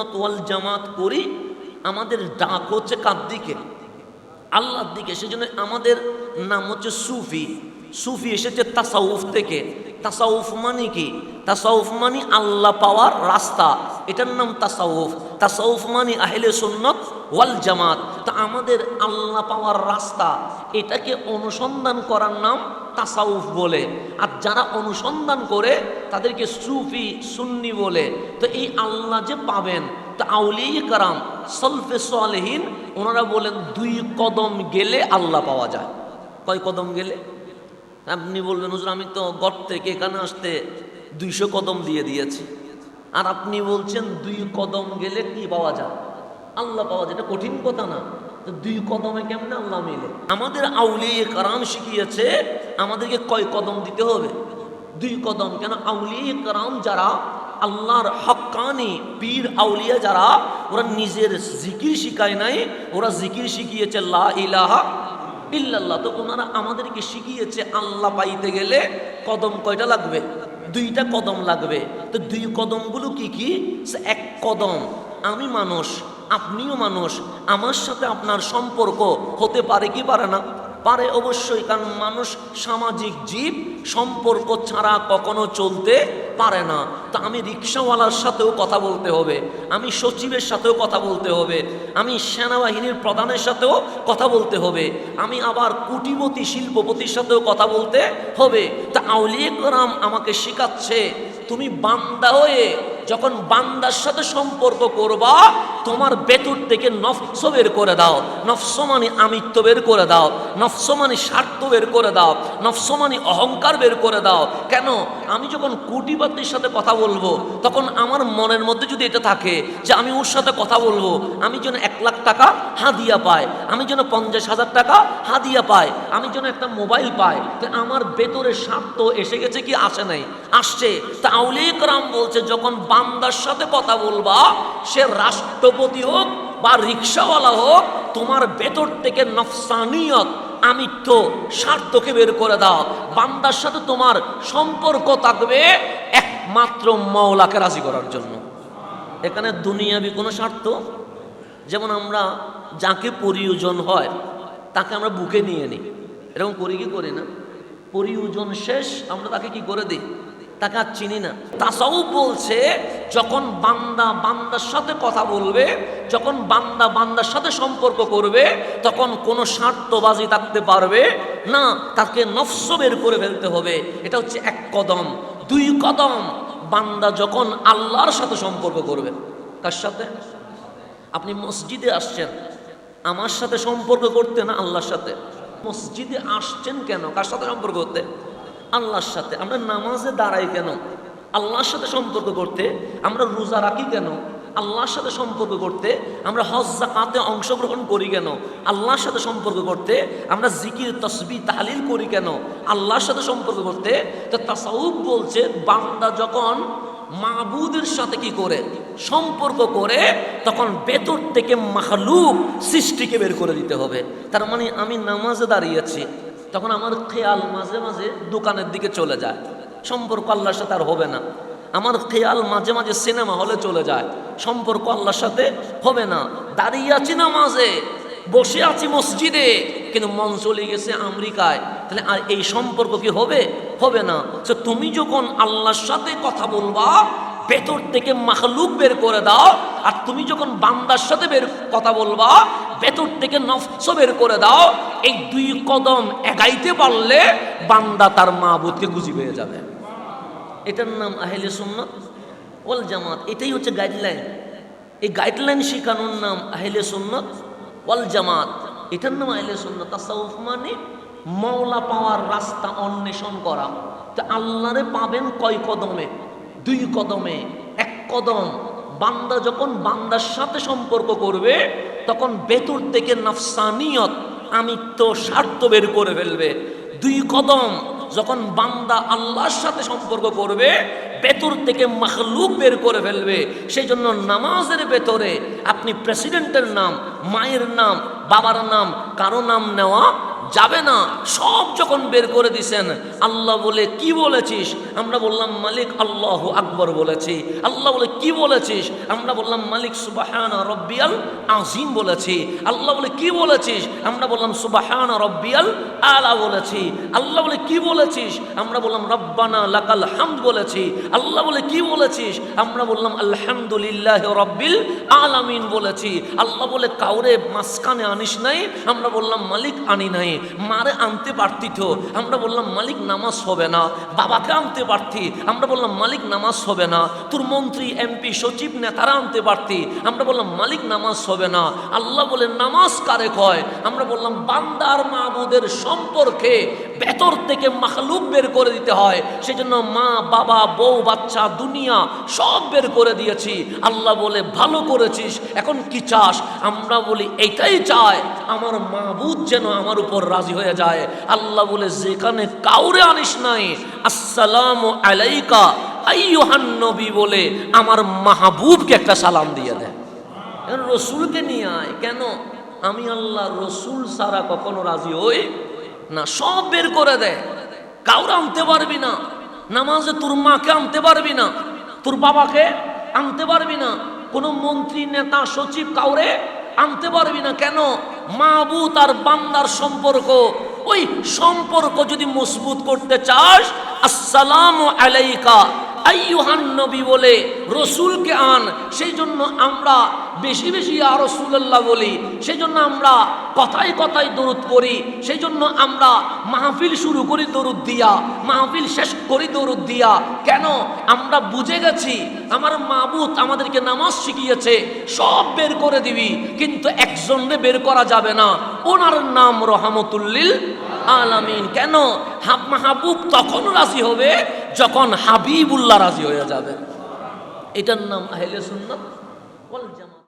সুন্নত ওয়াল জামাত করি আমাদের ডাক হচ্ছে কার দিকে? আল্লাহর দিকে। সেজন্য আমাদের নাম হচ্ছে সুফি। সুফি এসেছে তাসাউফ থেকে। তাসাউফ মানে কি? তাসাউফ মানে আল্লাহ পাওয়ার রাস্তা। এটার নাম তাসাউফ। তাসাউফ মানে আহলে সুন্নত ওয়াল জামাত। তা আমাদের আল্লাহ পাওয়ার রাস্তা। এটাকে অনুসন্ধান করার নাম তাসাউফ বলে। আর যারা অনুসন্ধান করে, তাদেরকে সুফি, সুন্নি বলে। তো এই আল্লাহ যে পাবেন, তা আউলি কারাম, সলফে সালেহীন, ওনারা বলেন দুই কদম গেলে আল্লাহ পাওয়া যায়। কয় কদম গেলে? আপনি বলবেন, হুজুর, আমি তো গড় থেকে এখানে আসতে দুইশো কদম দিয়ে দিয়েছি। আর আপনি বলছেন, দুই কদম গেলে কি পাওয়া যায়? আল্লাহ পাওয়া যায়। এটা কঠিন কথা না। তো দুই কদমে কেমনে আল্লাহ মিলে? আমাদের আউলিয়ে কারাম শিখিয়েছে, আমাদেরকে কয় কদম দিতে হবে? দুই কদম, কেন আউলিয়ে কারাম যারা, আল্লাহর হক্কানি পীর আউলিয়া যারা, ওরা নিজের জিকির শিখায় নাই, ওরা জিকির শিখিয়েছে, লা ইলাহা ইল্লাল্লাহ। তো ওনারা আমাদেরকে শিখিয়েছে, আল্লাহ পাইতে গেলে কদম কয়টা লাগবে? দুইটা কদম লাগবে। তো দুই কদমগুলো কি কি? এক কদম। আমি মানুষ আপনিও মানুষ, আমার সাথে আপনার সম্পর্ক হতে পারে কি পারে না? পারে অবশ্যই, কারণ মানুষ সামাজিক জীব, সম্পর্ক ছাড়া কখনো চলতে পারে না। তা আমি রিক্সাওয়ালার সাথেও কথা বলতে হবে, আমি সচিবের সাথেও কথা বলতে হবে, আমি সেনাবাহিনীর প্রধানের সাথেও কথা বলতে হবে, আমি আবার কুটিপতি শিল্পপতির সাথেও কথা বলতে হবে। তা আউলিয়ে আমাকে শেখাচ্ছে, তুমি বান্দা হয়ে যখন বান্দার সাথে সম্পর্ক করবা, তোমার বেতর থেকে নফস বের করে দাও। নফসমানি আমিত্ব বের করে দাও। নফসমানি স্বার্থ বের করে দাও। নফসমানি অহংকার বের করে দাও। কেন? আমি যখন কুটিপাতির সাথে কথা বলব, তখন আমার মনের মধ্যে যদি এটা থাকে যে আমি ওর সাথে কথা বলব, আমি যেন এক লাখ টাকা হাদিয়া পাই, আমি যেন পঞ্চাশ হাজার টাকা হাদিয়া পাই, আমি যেন একটা মোবাইল পাই, তো আমার ভেতরে স্বার্থ এসে গেছে কি আসে নাই? আসছে। তা আউলিক রাম বলছে, যখন বান্দার সাথে কথা বলবা, সে রাষ্ট্রপতি হোক বা রিক্সাওয়ালা হোক, তোমার ভেতর থেকে নফসানিয়ত, আমিত্ব, স্বার্থকে বের করে দাও। বান্দার সাথে তোমার সম্পর্ক থাকবে একমাত্র মাওলাকে রাজি করার জন্য। এখানে দুনিয়াবি কোনো স্বার্থ? যেমন আমরা যাকে প্রয়োজন হয়, তাকে আমরা বুকে নিয়ে নিই। এরকম করি কি করি না? প্রয়োজন শেষ, আমরা তাকে কি করে দিই? তাকে আর চিনি না। তাসাও বলছে, যখন বান্দা বান্দার সাথে কথা বলবে, যখন বান্দা বান্দার সাথে সম্পর্ক করবে, তখন কোনো স্বার্থবাজি থাকতে পারবে না, তাকে নফস বের করে ফেলতে হবে। এটা হচ্ছে এক কদম। দুই কদম, বান্দা যখন আল্লাহর সাথে সম্পর্ক করবে। কার সাথে? আপনি মসজিদে আসছেন। আমার সাথে সম্পর্ক করতে না আল্লাহর সাথে? মসজিদে আসছেন কেন? কার সাথে সম্পর্ক করতে? আল্লাহর সাথে। আমরা নামাজে দাঁড়াই কেন? আল্লাহর সাথে সম্পর্ক করতে আমরা রোজা রাখি কেন? আল্লাহর সাথে সম্পর্ক করতে আমরা হজ জাকাতে অংশগ্রহণ করি কেন? আল্লাহর সাথে সম্পর্ক করতে আমরা জিকির, তসবি, তাহলিল করি কেন? আল্লাহর সাথে সম্পর্ক করতে তো তাসাউফ বলছে, বান্দা যখন মাবুদের সাথে কি করে? সম্পর্ক করে, তখন ভেতর থেকে মাহলুক সৃষ্টিকে বের করে দিতে হবে। তার মানে আমি নামাজে দাঁড়িয়েছি তখন আমার খেয়াল মাঝে মাঝে দোকানের দিকে চলে যায়। সম্পর্ক আল্লাহর সাথে আর হবে না। আমার খেয়াল মাঝে মাঝে সিনেমা হলে চলে যায়। সম্পর্ক আল্লাহর সাথে হবে না। দাঁড়িয়ে আছি না মাঝে বসে আছি মসজিদে, কিন্তু মন চলে গেছে আমেরিকায়। তাহলে আর এই সম্পর্ক কি হবে? হবে না। তো তুমি যখন আল্লাহর সাথে কথা বলবা, ভেতর থেকে মাখলুক বের করে দাও, আর তুমি যখন বান্দার সাথে বের কথা বলবা, ভেতর থেকে নফস বের করে দাও এই দুই কদম এগাইতে পারলে বান্দা তার মা বোধকে খুঁজি পেয়ে যাবে। এটার নাম আহেলে সুন্নত ওল জামাত। এটাই হচ্ছে গাইডলাইন এই গাইডলাইন শেখানোর নাম আহেলে সুন্নত ওয়াল জামাত। এটার নাম আহলে সুন্নাত। তাসাউফ মানে মওলা পাওয়ার রাস্তা অন্বেষণ করা। তো আল্লাহরে পাবেন কয় কদমে? দুই কদমে। এক কদম, বান্দা যখন বান্দার সাথে সম্পর্ক করবে, তখন ভেতর থেকে নফসানিয়ত আমিত্ব স্বার্থ বের করে ফেলবে। দুই কদম যখন বান্দা আল্লাহর সাথে সম্পর্ক করবে, ভেতর থেকে মখলুক বের করে ফেলবে। সেই জন্য নামাজের ভেতরে আপনি প্রেসিডেন্টের নাম, মায়ের নাম, বাবার নাম, কারও নাম নেওয়া যাবে না। সব যখন বের করে দিছেন, আল্লাহ বলে, কি বলেছিস? আমরা বললাম, মালিক আল্লাহ আকবর বলেছি। আল্লাহ বলে, কি বলেছিস? আমরা বললাম, মালিক সুবাহান রব্বিয়াল আজিম বলেছি। আল্লাহ বলে, কি বলেছিস? আমরা বললাম, সুবাহান রব্বিয়াল আলা বলেছি। আল্লাহ বলে, কি বলেছিস? আমরা বললাম, রব্বানা লাকাল হামদ বলেছি। আল্লাহ বলে, কি বলেছিস? আমরা বললাম, আলহামদুলিল্লাহ রব্বিল আলামিন বলেছি। আল্লাহ বলে, কাউরে মাঝখানে আনিস নাই। আমরা বললাম, মালিক আনি নাই। মারে আনতে পারতি তো। আমরা বললাম, মালিক, নামাজ হবে না। বাবাকে আনতে পারতি। আমরা বললাম, মালিক, নামাজ হবে না। তোর মন্ত্রী, এমপি, সচিব, নেতারা আনতে পারতি। আমরা বললাম, মালিক, নামাজ হবে না। আল্লাহ বলে, নামাজ কারে কয়? আমরা বললাম, বান্দার মাহবুদের সম্পর্কে ভেতর থেকে মাখলুক বের করে দিতে হয়। সেজন্য মা, বাবা, বউ, বাচ্চা, দুনিয়া সব বের করে দিয়েছি। আল্লাহ বলে, ভালো করেছিস, এখন কি চাস? আমরা বলি এটাই চায় আমার মাহবুদ যেন আমার উপর রাজি হয়ে যায়। আল্লাহ বলে, যেখানে কাউরে আনিস নাই, আসসালামু আলাইকা, আইয়ুহান নবী বলে আমার মাহবুবকে একটা সালাম দিয়ে দেয় রসুলকে নিয়ে আয়। কেন? আমি আল্লাহ রসুল সারা কখনো রাজি হই না, সব বের করে দেয় কাউরে আনতে পারবি না, নামাজে তোর মাকে আনতে পারবি না, তোর বাবাকে আনতে পারবি না, কোনো মন্ত্রী, নেতা, সচিব কাউরে আনতে পারবি না কেন? মাবুত আর বান্দার সম্পর্ক। ওই সম্পর্ক যদি মজবুত করতে চাস, আসসালামু আলাইকা। আইয়ুহান নবী বলে রসুলকে আন সেই জন্য আমরা বেশি বেশি আর রসুল্লাহ বলি সেই জন্য আমরা কথায় কথায় দরুদ পড়ি সেই জন্য আমরা মাহফিল শুরু করি দরুদ দিয়া, মাহফিল শেষ করি দরুদ দিয়া। কেন? আমরা বুঝে গেছি, আমার মাবুত আমাদেরকে নামাজ শিখিয়েছে, সব বের করে দিবি, কিন্তু একজনরে বের করা যাবে না। ওনার নাম রহমতুল্লিল আলামিন। কেন? হাব, মাহবুব তখন রাজি হবে যখন হাবিবুল্লাহ রাজি হয়ে যাবে এটার নাম আহলে সুন্নাত